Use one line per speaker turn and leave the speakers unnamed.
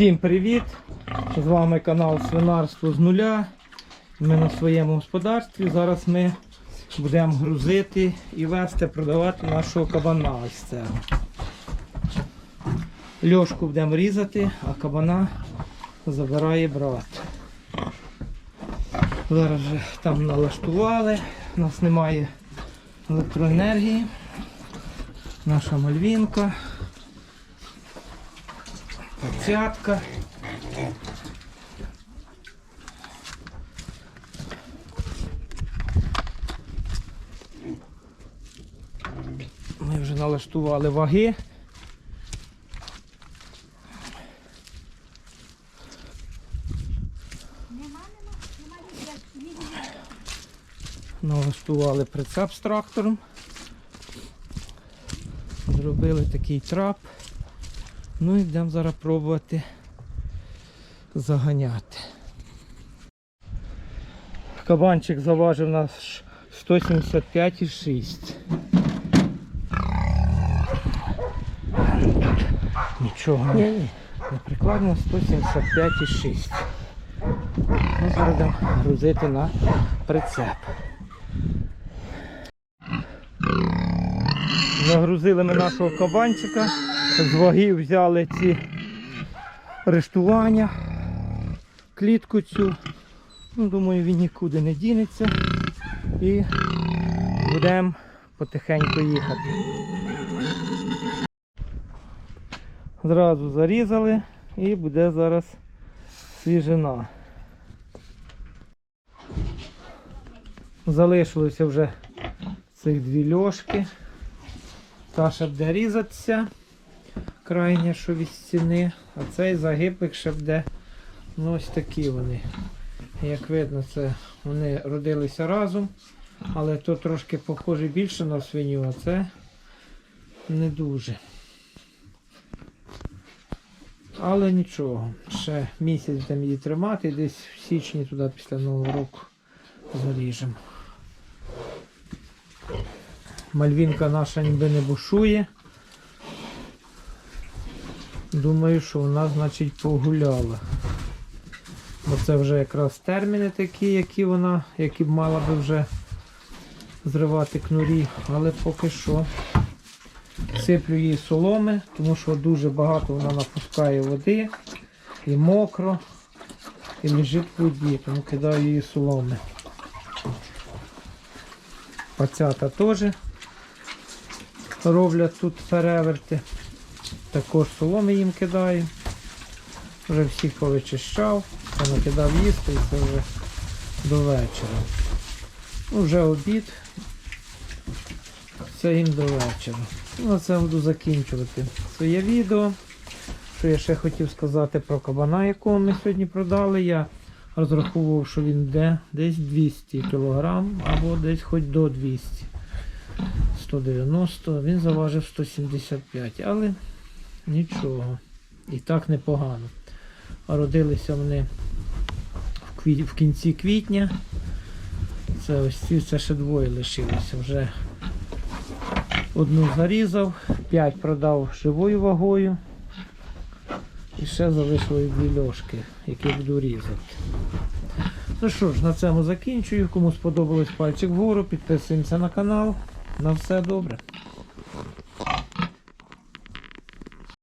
Всім привіт! З вами канал Свинарство з нуля. Ми на своєму господарстві. Зараз ми будемо грузити і вести, продавати нашого кабана. Ось це. Льошку будемо різати, а кабана забирає брат. Зараз вже там налаштували, у нас немає електроенергії. Наша мальвінка. Цятка. Ми вже налаштували ваги. Налаштували прицеп з трактором. Зробили такий трап. Ну і йдемо зараз пробувати заганяти. Кабанчик заважив нас 175,6. Нічого не, не прикладно 175,6. Ну, зараз будемо грузити на прицеп. Загрузили ми нашого кабанчика, з ваги взяли ці рештування, клітку цю. Ну, думаю, він нікуди не дінеться. І будемо потихеньку їхати. Зразу зарізали і буде зараз свіжина. Залишилося вже цих дві льошки. Та ще буде різатися, крайня, що від стіни, а цей загиблик ще буде. Ну ось такі вони. Як видно, це вони родилися разом, але то трошки похоже більше на свиню, а це не дуже. Але нічого, ще місяць будемо її тримати, десь в січні туди після Нового року заріжемо. Мальвінка наша ніби не бушує. Думаю, що вона, значить, погуляла. Бо це вже якраз терміни такі, які вона, які б мала би вже зривати кнурі, але поки що сиплю їй соломи, тому що дуже багато вона напускає води і мокро, і лежить в воді, тому кидаю їй соломи. Пацята теж роблять тут переверти. Також соломи їм кидаю. Вже всіх повичищав, накидав їсти і це вже до вечора. Ну, вже обід. Це їм до вечора. Ну, це буду закінчувати своє відео. Що я ще хотів сказати про кабана, якого ми сьогодні продали. Я розраховував, що він йде десь 200 кг або десь хоч до 200 190, він заважив 175, але нічого. І так непогано. А родилися вони в, квіт... в кінці квітня. Це ось ці це ще двоє лишилося. Вже одну зарізав, 5 продав живою вагою. І ще залишилось дві льошки, які буду різати. Ну що ж, на цьому закінчую. Кому сподобалось пальчик вгору, підписуємося на канал. На все добре.